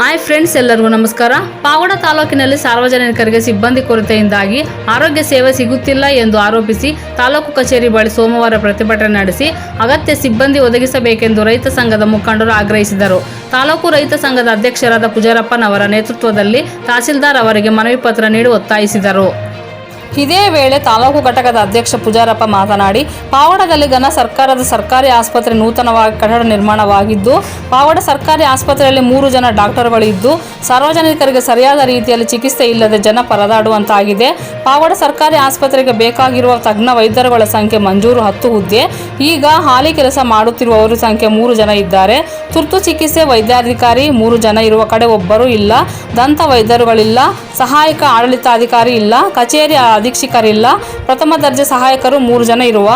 Hi friends, ಎಲ್ಲರಿಗೂ ನಮಸ್ಕಾರ. ಪಾವಡ ತಾಲೂಕಿನಲ್ಲಿ ಸಾರ್ವಜನಿಕರಿಗೆ ಸಿಬ್ಬಂದಿ ಕೊರತೆಯಿಂದಾಗಿ ಆರೋಗ್ಯ ಸೇವೆ ಸಿಗುತ್ತಿಲ್ಲ ಎಂದು ಆರೋಪಿಸಿ ತಾಲೂಕು ಕಚೇರಿ ಬಳಿ ಸೋಮವಾರ ಪ್ರತಿಭಟನೆ ನಡೆಸಿ ಅಗತ್ಯ ಸಿಬ್ಬಂದಿ ಒದಗಿಸಬೇಕೆಂದು ರೈತ ಸಂಘದ ಮುಖಂಡರು ಆಗ್ರಹಿಸಿದರು. ತಾಲೂಕು ರೈತ ಸಂಘದ ಅಧ್ಯಕ್ಷರಾದ ಪುಜಾರಪ್ಪನವರ ನೇತೃತ್ವದಲ್ಲಿ ತಹಸೀಲ್ದಾರ್ ಅವರಿಗೆ ಮನವಿ ಪತ್ರ ನೀಡಿ ಒತ್ತಾಯಿಸಿದರು. ಇದೇ ವೇಳೆ ತಾಲೂಕು ಘಟಕದ ಅಧ್ಯಕ್ಷ ಪುಜಾರಪ್ಪ ಮಾತನಾಡಿ, ಪಾವಡದಲ್ಲಿ ಘನ ಸರ್ಕಾರದ ಸರ್ಕಾರಿ ಆಸ್ಪತ್ರೆ ನೂತನವಾಗಿ ಕಟ್ಟಡ ನಿರ್ಮಾಣವಾಗಿದ್ದು, ಪಾವಡ ಸರ್ಕಾರಿ ಆಸ್ಪತ್ರೆಯಲ್ಲಿ ಮೂರು ಜನ ಡಾಕ್ಟರ್ಗಳು ಇದ್ದು, ಸಾರ್ವಜನಿಕರಿಗೆ ಸರಿಯಾದ ರೀತಿಯಲ್ಲಿ ಚಿಕಿತ್ಸೆ ಇಲ್ಲದೆ ಜನ ಪರದಾಡುವಂತಾಗಿದೆ. ಪಾವಡ ಸರ್ಕಾರಿ ಆಸ್ಪತ್ರೆಗೆ ಬೇಕಾಗಿರುವ ತಜ್ಞ ವೈದ್ಯರುಗಳ ಸಂಖ್ಯೆ ಮಂಜೂರು ಹತ್ತು ಹುದ್ದೆ. ಈಗ ಹಾಲಿ ಕೆಲಸ ಮಾಡುತ್ತಿರುವವರ ಸಂಖ್ಯೆ ಮೂರು ಜನ ಇದ್ದಾರೆ. ತುರ್ತು ಚಿಕಿತ್ಸೆ ವೈದ್ಯಾಧಿಕಾರಿ ಮೂರು ಜನ ಇರುವ ಕಡೆ ಒಬ್ಬರು ಇಲ್ಲ. ದಂತ ವೈದ್ಯರುಗಳಿಲ್ಲ. ಸಹಾಯಕ ಆಡಳಿತಾಧಿಕಾರಿ ಇಲ್ಲ. ಕಚೇರಿ ಅಧೀಕ್ಷಕರಿಲ್ಲ. ಪ್ರಥಮ ದರ್ಜೆ ಸಹಾಯಕರು ಮೂರು ಜನ ಇರುವ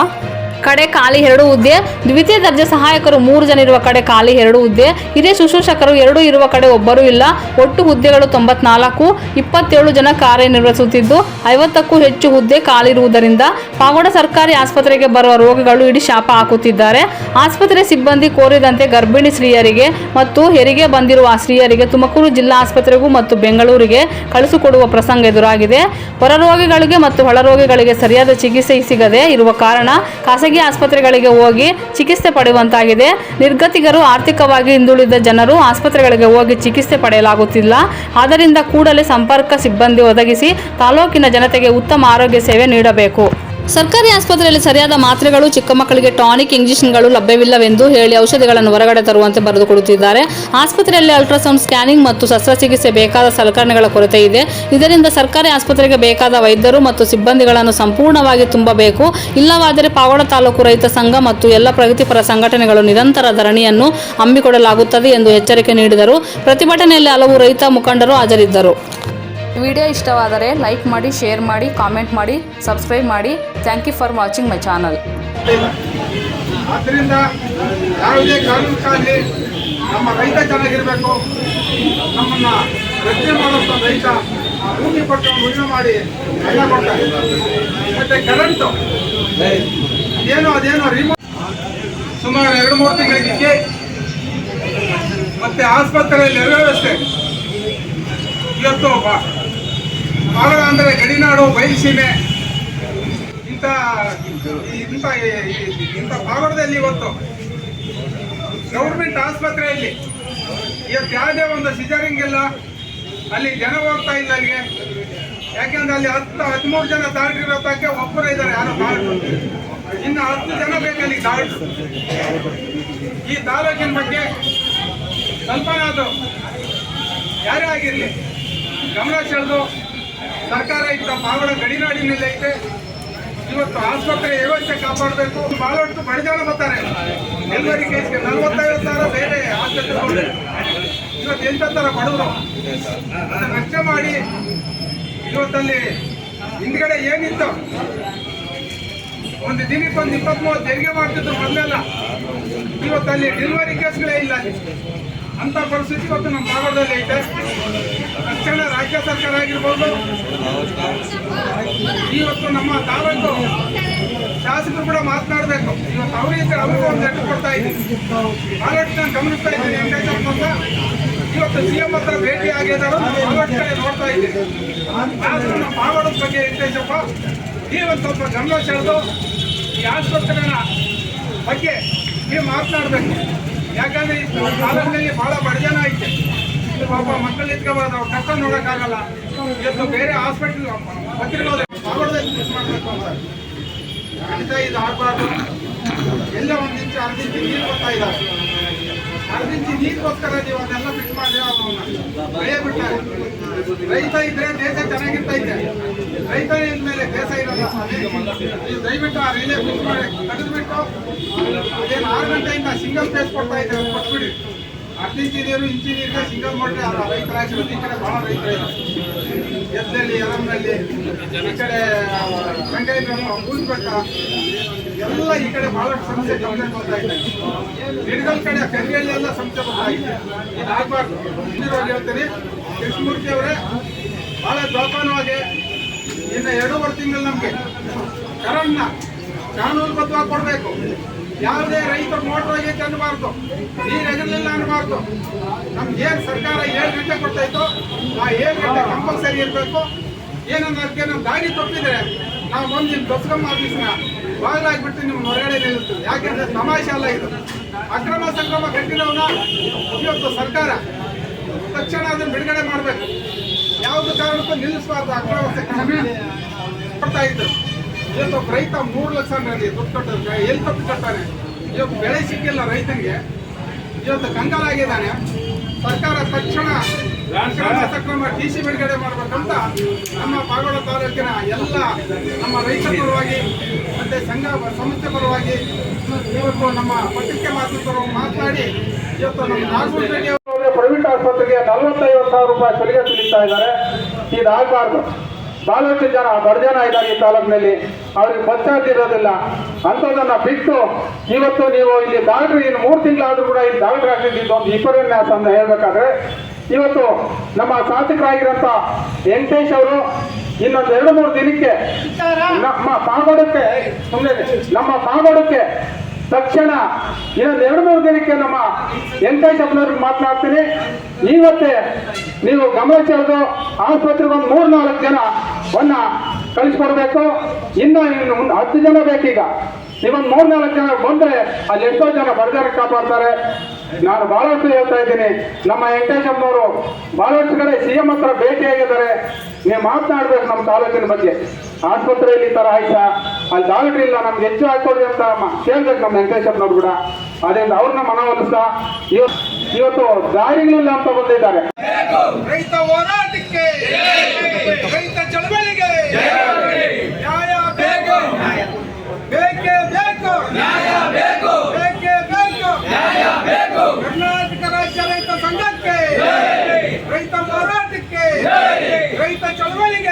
ಕಡೆ ಖಾಲಿ ಎರಡು ಹುದ್ದೆ, ದ್ವಿತೀಯ ದರ್ಜೆ ಸಹಾಯಕರು ಮೂರು ಜನ ಇರುವ ಕಡೆ ಖಾಲಿ ಎರಡು ಹುದ್ದೆ. ಇದೇ ಶುಶ್ರೂಷಕರು ಎರಡು ಇರುವ ಕಡೆ ಒಬ್ಬರು ಇಲ್ಲ. ಒಟ್ಟು ಹುದ್ದೆಗಳು ತೊಂಬತ್ನಾಲ್ಕು, ಇಪ್ಪತ್ತೇಳು ಜನ ಕಾರ್ಯನಿರ್ವಹಿಸುತ್ತಿದ್ದು, ಐವತ್ತಕ್ಕೂ ಹೆಚ್ಚು ಹುದ್ದೆ ಖಾಲಿ ಇರುವುದರಿಂದ ಪಾವಡ ಸರ್ಕಾರಿ ಆಸ್ಪತ್ರೆಗೆ ಬರುವ ರೋಗಿಗಳು ಇಡೀ ಶಾಪ ಹಾಕುತ್ತಿದ್ದಾರೆ. ಆಸ್ಪತ್ರೆ ಸಿಬ್ಬಂದಿ ಕೋರಿದಂತೆ ಗರ್ಭಿಣಿ ಸ್ತ್ರೀಯರಿಗೆ ಮತ್ತು ಹೆರಿಗೆ ಬಂದಿರುವ ಸ್ತ್ರೀಯರಿಗೆ ತುಮಕೂರು ಜಿಲ್ಲಾ ಆಸ್ಪತ್ರೆಗೂ ಮತ್ತು ಬೆಂಗಳೂರಿಗೆ ಕಳಿಸಿಕೊಡುವ ಪ್ರಸಂಗ ಎದುರಾಗಿದೆ. ಹೊರರೋಗಿಗಳಿಗೆ ಮತ್ತು ಒಳರೋಗಿಗಳಿಗೆ ಸರಿಯಾದ ಚಿಕಿತ್ಸೆ ಸಿಗದೆ ಇರುವ ಕಾರಣ ಖಾಸಗಿ ಆಸ್ಪತ್ರೆಗಳಿಗೆ ಹೋಗಿ ಚಿಕಿತ್ಸೆ ಪಡೆಯುವಂತಾಗಿದೆ. ನಿರ್ಗತಿಕರು ಆರ್ಥಿಕವಾಗಿ ಹಿಂದುಳಿದ ಜನರು ಆಸ್ಪತ್ರೆಗಳಿಗೆ ಹೋಗಿ ಚಿಕಿತ್ಸೆ ಪಡೆಯಲಾಗುತ್ತಿಲ್ಲ. ಆದ್ದರಿಂದ ಕೂಡಲೇ ಸಂಪರ್ಕ ಸಿಬ್ಬಂದಿ ಒದಗಿಸಿ ತಾಲೂಕಿನ ಜನತೆಗೆ ಉತ್ತಮ ಆರೋಗ್ಯ ಸೇವೆ ನೀಡಬೇಕು. ಸರ್ಕಾರಿ ಆಸ್ಪತ್ರೆಯಲ್ಲಿ ಸರಿಯಾದ ಮಾತ್ರೆಗಳು, ಚಿಕ್ಕ ಮಕ್ಕಳಿಗೆ ಟಾನಿಕ್ ಇಂಜೆಕ್ಷನ್ಗಳು ಲಭ್ಯವಿಲ್ಲವೆಂದು ಹೇಳಿ ಔಷಧಿಗಳನ್ನು ಹೊರಗಡೆ ತರುವಂತೆ ಬರೆದುಕೊಡುತ್ತಿದ್ದಾರೆ ಆಸ್ಪತ್ರೆಯಲ್ಲಿ ಅಲ್ಟ್ರಾಸೌಂಡ್ ಸ್ಕ್ಯಾನಿಂಗ್ ಮತ್ತು ಶಸ್ತ್ರಚಿಕಿತ್ಸೆ ಬೇಕಾದ ಸಲಕರಣೆಗಳ ಕೊರತೆ ಇದೆ. ಇದರಿಂದ ಸರ್ಕಾರಿ ಆಸ್ಪತ್ರೆಗೆ ಬೇಕಾದ ವೈದ್ಯರು ಮತ್ತು ಸಿಬ್ಬಂದಿಗಳನ್ನು ಸಂಪೂರ್ಣವಾಗಿ ತುಂಬಬೇಕು. ಇಲ್ಲವಾದರೆ ಪಾವಡ ತಾಲೂಕು ರೈತ ಸಂಘ ಮತ್ತು ಎಲ್ಲ ಪ್ರಗತಿಪರ ಸಂಘಟನೆಗಳು ನಿರಂತರ ಧರಣಿಯನ್ನು ಹಮ್ಮಿಕೊಡಲಾಗುತ್ತದೆ ಎಂದು ಎಚ್ಚರಿಕೆ ನೀಡಿದರು. ಪ್ರತಿಭಟನೆಯಲ್ಲಿ ಹಲವು ರೈತ ಮುಖಂಡರು ಹಾಜರಿದ್ದರು. ವಿಡಿಯೋ ಇಷ್ಟವಾದರೆ ಲೈಕ್ ಮಾಡಿ, ಶೇರ್ ಮಾಡಿ, ಕಾಮೆಂಟ್ ಮಾಡಿ, ಸಬ್ಸ್ಕ್ರೈಬ್ ಮಾಡಿ. Thank you for watching my channel. ಆದ್ದರಿಂದ ಯಾವುದೇ ಕಾರಣಕ್ಕಾಗಿ ನಮ್ಮ ರೈತ ಚೆನ್ನಾಗಿರಬೇಕು ನಮ್ಮನ್ನು ರಕ್ಷಣೆ ಮಾಡುವಂಥ ರೈತ ಭೂಮಿ ಕೊಟ್ಟು ಉಳಿಮೆ ಮಾಡಿ ಎಲ್ಲ ಕೊಡ್ತಾರೆ. ಮತ್ತೆ ಕರೆಂಟು ಏನು, ಅದೇನೋ ರಿಮೋಟ್ ಸುಮಾರು ಎರಡು ಮೂರು ತಿಂಗಳಿಗೆ ಮತ್ತೆ ಆಸ್ಪತ್ರೆಯಲ್ಲಿ ವ್ಯವಸ್ಥೆ ಇವತ್ತು ಭಾಳ ಅಂದರೆ ಗಡಿನಾಡು ಬಯಲುಸೀಮೆ. ಇಂಥ ಇಂಥ ಇಂಥ ಭಾಗದಲ್ಲಿ ಇವತ್ತು ಗೌರ್ಮೆಂಟ್ ಆಸ್ಪತ್ರೆಯಲ್ಲಿ ಇವತ್ತು ಯಾವುದೇ ಒಂದು ಸಿಜರಿಂಗ್ ಇಲ್ಲ. ಅಲ್ಲಿ ಜನ ಹೋಗ್ತಾ ಇಲ್ಲ ಅಲ್ಲಿಗೆ. ಯಾಕೆಂದ್ರೆ ಅಲ್ಲಿ ಹತ್ತು, ಹದಿಮೂರು ಜನ ಡಾಕ್ಟರ್ ಇರೋದಕ್ಕೆ ಒಬ್ಬರು ಇದ್ದಾರೆ, ಯಾರು ಡಾಕ್ಟ್ರು ಇನ್ನು ಹತ್ತು ಜನ ಬೇಕು ಅಲ್ಲಿ ಈ ತಾಲೂಕಿನ ಬಗ್ಗೆ ಕಲ್ಪನಾದು ಯಾರೇ ಆಗಿರಲಿ, ಗಮನ ಸೆಳೆದು ಸರ್ಕಾರ ಇಂಥ ಪಾವಡ ಗಡಿನಾಡಿನಲ್ಲಿ ಐತೆ ಇವತ್ತು ಆಸ್ಪತ್ರೆ ವ್ಯವಸ್ಥೆ ಕಾಪಾಡಬೇಕು. ಬಹಳಷ್ಟು ಬಡ ಜನ ಬರ್ತಾರೆ. ಡೆಲಿವರಿ ಕೇಸ್ಗೆ ನಲವತ್ತೈದು ಸಾವಿರ ಬೇರೆ ಆಸ್ಪತ್ರೆ ಇವತ್ತು ಎಂಥ ಥರ ಬಡವರು ರಕ್ಷೆ ಮಾಡಿ ಇವತ್ತಲ್ಲಿ ಹಿಂದ್ಗಡೆ ಏನಿತ್ತು? ಒಂದು ದಿನಕ್ಕೆ ಒಂದು ಇಪ್ಪತ್ತ್ ಮೂವತ್ತು ತೆರಿಗೆ ಮಾಡ್ತಿದ್ರು ಮೊದಲೆಲ್ಲ. ಇವತ್ತಲ್ಲಿ ಡೆಲಿವರಿ ಕೇಸ್ಗಳೇ ಇಲ್ಲ. ಅಂತ ಪರಿಸ್ಥಿತಿ ಇವತ್ತು ನಮ್ಮ ಭಾಗದಲ್ಲಿ ಐತೆ ಆಗಿರ್ಬೋದು. ಇವತ್ತು ನಮ್ಮ ತಾಲೂಕು ಶಾಸಕರು ಕೂಡ ಮಾತನಾಡಬೇಕು. ಇವತ್ತು ಅವರಿಗೆ ಒಂದು ಲೆಕ್ಕ ಕೊಡ್ತಾ ಇದ್ದೀನಿ ಬಹಳಷ್ಟು ನಾನು ಗಮನಿಸ್ತಾ ಇದ್ದೀನಿ ಅಂತ ಇವತ್ತು ಸಿ ಎಂ ಹತ್ರ ಭೇಟಿ ಆಗಿದ್ದಾರೆ ಬಹಳಷ್ಟು ನೋಡ್ತಾ ಇದ್ದೀನಿ ಆದರೂ ನಮ್ಮ ಬಗ್ಗೆ ವೆಂಕಟೇಶಪ್ಪ ನೀವೊಂದು ಸ್ವಲ್ಪ ಗಮನ ಸೆಳೆದು ಈ ಆಸ್ಪತ್ರೆನ ಬಗ್ಗೆ ನೀವು ಮಾತನಾಡಬೇಕು. ಯಾಕಂದ್ರೆ ಈ ತಾಲೂಕಿನಲ್ಲಿ ಬಹಳ ಬಡ ಜನ ಐತೆ ಇದು ಪಾಪ ಮಕ್ಕಳು ಇಟ್ಕೋಬಾರ್ದು ಅವ್ರು ಕಷ್ಟ ನೋಡೋಕ್ಕಾಗಲ್ಲ ಇವತ್ತು ಬೇರೆ ಹಾಸ್ಪಿಟಲ್ ಅಂತ ಖಂಡಿತ ಇದು ಆಗಬಾರ್ದು. ಎಲ್ಲ ಒಂದು ಇಂಚು, ಅರ್ಧ ಇಂಚು ನೀರು ಬರ್ತಾ ಇದ್ದಾರೆ ಅರ್ಧ ಇಂಚು ನೀರಿಗೋಸ್ಕರ ನೀವು ಅದೆಲ್ಲ ಬಿಟ್ಟು ಮಾಡಿ ಬಿಟ್ಟಾರೆ ರೈತ ಇದ್ರೆ ದೇಶ ಚೆನ್ನಾಗಿರ್ತೈತೆ ರೈತ ಮೇಲೆ ದೇಶ ಇರಲ್ಲ ನೀವು ದಯವಿಟ್ಟು ಆ ರೈಲೇ ಬಿಟ್ಟು ಮಾಡಿ. ಕಟ್ಟಿದ್ಬಿಟ್ಟು ಅದೇನು ಆರು ಗಂಟೆಯಿಂದ ಸಿಂಗಲ್ ಪ್ಲೇಸ್ ಕೊಡ್ತಾ ಇದ್ದಾರೆ, ಕೊಟ್ಬಿಡಿ. ಅರ್ಧ ಇಂಜಿನಿಯರು ಇಂಜಿನಿಯರ್ಗೆ ಆ ರೈತರ ಆಗಿರೋದು ಈ ಕಡೆ ಭಾಳ ರೈತರ ಎತ್ತಲ್ಲಿ ಯಲಂನಲ್ಲಿ ಈ ಕಡೆ ರಂಗಾಯಗ್ರಾಮ ಬೆಟ್ಟ ಎಲ್ಲ ಈ ಕಡೆ ಬಹಳಷ್ಟು ಸಮಸ್ಯೆ ಗಮನ ಬರ್ತಾ ಇದೆ. ನಿಡ್ಗಲ್ ಕಡೆ ಕರಿಗಳ್ಳಿ ಎಲ್ಲ ಸಮಸ್ಯೆ ಬರ್ತಾ ಇದೆ. ಇದಾಗಬಾರ್ದು ಹಿಂದಿರುವಾಗಿ ಹೇಳ್ತೀನಿ, ಕೃಷ್ಣಮೂರ್ತಿ ಅವರೇ, ಬಹಳ ಜೋಪಾನವಾಗಿ ಇನ್ನು ಎರಡೂವರೆ ತಿಂಗಳು ನಮಗೆ. ಕರೆಂಟ್ನ ಕಾನೂನುಬದ್ಧವಾಗಿ ಕೊಡಬೇಕು. ಯಾವುದೇ ರೈತರು ಮೋಟರ್ ಆಗೈತೆ ಅನ್ನಬಾರ್ದು. ನೀರು ಎಗರಲಿಲ್ಲ ಅನ್ನಬಾರ್ದು. ನಮ್ಗೆ ಏನು ಸರ್ಕಾರ ಏಳು ಗಂಟೆ ಕೊಡ್ತಾಯಿತ್ತು ಆ ಏಳು ಗಂಟೆ ಕಂಪಲ್ಸರಿ ಇರಬೇಕು. ಏನನ್ನ ಅದಕ್ಕೆ ನಾವು ದಾರಿ ತಪ್ಪಿದ್ರೆ ನಾವು ಬಂದು ನಿಮ್ಮ ಬಸ್ಗಮ್ಮ ಆಫೀಸ್ನ ಬಾಗಿಲಾಗ್ಬಿಟ್ಟು ನಿಮ್ಮ ಹೊರಗಡೆ ನಿಲ್ಲುತ್ತೆ ಯಾಕೆಂದ್ರೆ ತಮಾಷೆ ಅಲ್ಲ ಇದು. ಅಕ್ರಮ ಸಂಕ್ರಮ ಕಟ್ಟಿರೋನ ಇವತ್ತು ಸರ್ಕಾರ ತಕ್ಷಣ ಅದನ್ನು ಬಿಡುಗಡೆ ಮಾಡಬೇಕು. ಯಾವುದು ಕಾರಣಕ್ಕೂ ನಿಲ್ಲಿಸಬಾರ್ದು ಅಕ್ರಮ ಸಂಕ್ರಮ ಕೊಡ್ತಾ ಇದ್ರು. ಇವತ್ತು ರೈತ ಮೂರು ಲಕ್ಷ ದುಡ್ಡು ಕಟ್ಟೋದಕ್ಕೆ ಎಲ್ಲಿ ತಪ್ಪು ಕಟ್ತಾರೆ? ಇವತ್ತು ಬೆಳೆ ಸಿಕ್ಕಿಲ್ಲ ರೈತನಿಗೆ. ಇವತ್ತು ಕಂಗಾಲಾಗಿದ್ದಾನೆ ಸರ್ಕಾರ ತಕ್ಷಣ ಸಕ್ರಮ ಟಿ ಸಿ ಬಿಡುಗಡೆ ಮಾಡಬೇಕಂತ ನಮ್ಮ ಪಾಗೋಡ ತಾಲೂಕಿನ ಎಲ್ಲ ನಮ್ಮ ರೈತ ಪರವಾಗಿ ಮತ್ತೆ ಸಂಘ ಸಂಸ್ಥೆ ಪರವಾಗಿ ಇವತ್ತು ನಮ್ಮ ಪತ್ರಿಕೆ ಮಾತೃತ್ವ ಮಾತನಾಡಿ ಇವತ್ತು ನಮ್ಮ ನಾಗೂರ್ ರೆಡ್ಡಿ ಅವರು ಪ್ರೈವೇಟ್ ಆಸ್ಪತ್ರೆಗೆ ನಲವತ್ತೈವತ್ತು ಸಾವಿರ ರೂಪಾಯಿ ಸಲಿಗೆ ಸಿಗ್ತಾ ಇದ್ದಾರೆ. ಇದಾಗಬಾರ್ದು. ಬಹಳಷ್ಟು ಜನ ಬಡ ಜನ ಇದ್ದಾರೆ ಈ ತಾಲೂಕಿನಲ್ಲಿ. ಅವ್ರಿಗೆ ಗೊತ್ತಾಗ್ತಿರೋದಿಲ್ಲ ಅಂಥದ್ದನ್ನ ಬಿಟ್ಟು ಇವತ್ತು ನೀವು ಇಲ್ಲಿ ಡಾಕ್ಟ್ರ್ ಇನ್ನು ಮೂರು ತಿಂಗಳಾದ್ರೂ ಕೂಡ ಇಲ್ಲಿ ಡಾಕ್ಟ್ರ್ ಆಗಿದ್ದು ಒಂದು ವಿಪರ್ಯಾಸ ಅಂತ ಹೇಳ್ಬೇಕಾದ್ರೆ ಇವತ್ತು ನಮ್ಮ ಶಾಸಕರಾಗಿರೋಂಥ ವೆಂಕಟೇಶ್ ಅವರು ಇನ್ನೊಂದು ಎರಡು ಮೂರು ದಿನಕ್ಕೆ ನಮ್ಮ ಪಾಗೋಡಕ್ಕೆ ಸುಮ್ಮನೆ ನಮ್ಮ ಪಾಗೋಡಕ್ಕೆ ತಕ್ಷಣ ಇನ್ನೊಂದು ಎರಡು ಮೂರು ದಿನಕ್ಕೆ ನಮ್ಮ ವೆಂಕಟೇಶಪ್ಪನವ್ರಿಗೆ ಮಾತನಾಡ್ತೀನಿ. ಇವತ್ತೇ ನೀವು ಗಮನ ಸೆಳೆದು ಆಸ್ಪತ್ರೆಗೆ ಒಂದು ಮೂರು ನಾಲ್ಕು ಜನ ಬನ್ನ ಕಳಿಸ್ಕೊಡ್ಬೇಕು ಇನ್ನು ಇನ್ನು ಒಂದು ಹತ್ತು ಜನ ಬೇಕೀಗ. ನೀವೊಂದು ಮೂರು ನಾಲ್ಕು ಜನ ಬಂದ್ರೆ ಅಲ್ಲಿ ಎಷ್ಟೋ ಜನ ಬಡಜನ ಕಾಪಾಡ್ತಾರೆ. ನಾನು ಬಹಳಷ್ಟು ಹೇಳ್ತಾ ಇದ್ದೀನಿ. ನಮ್ಮ ವೆಂಕಟೇಶಮ್ಮನವರು ಬಹಳಷ್ಟು ಕಡೆ ಸಿ ಎಂ ಹತ್ರ ಭೇಟಿಯಾಗಿದ್ದಾರೆ. ನೀವು ಮಾತನಾಡ್ಬೇಕು ನಮ್ಮ ತಾಲೂಕಿನ ಬಗ್ಗೆ. ಆಸ್ಪತ್ರೆಯಲ್ಲಿ ಈ ಥರ ಆಯ್ತಾ? ಅಲ್ಲಿ ಡಾಕ್ಟ್ರ್ ಇಲ್ಲ ನಮ್ಗೆ ಹೆಚ್ಚು ಹಾಕೊಡ್ರಿ ಅಂತ ಅಮ್ಮ ಕೇಳ್ಬೇಕು ನಮ್ಮ ವೆಂಕಟೇಶಪ್ಪನವ್ರು ಕೂಡ. ಅದರಿಂದ ಅವ್ರನ್ನ ಮನವೊಲಿಸ್ತಾ ಇವತ್ತು ಇವತ್ತು ದಾರಿಗಳಿಲ್ಲ ಅಂತ ಬಂದಿದ್ದಾರೆ. ¡Rey Tamarate! ¡Rey Tamarate! ¡Rey Tamarate! ¡Rey Tamarate! ¡Rey Tamarate! ¡Rey Tamarate!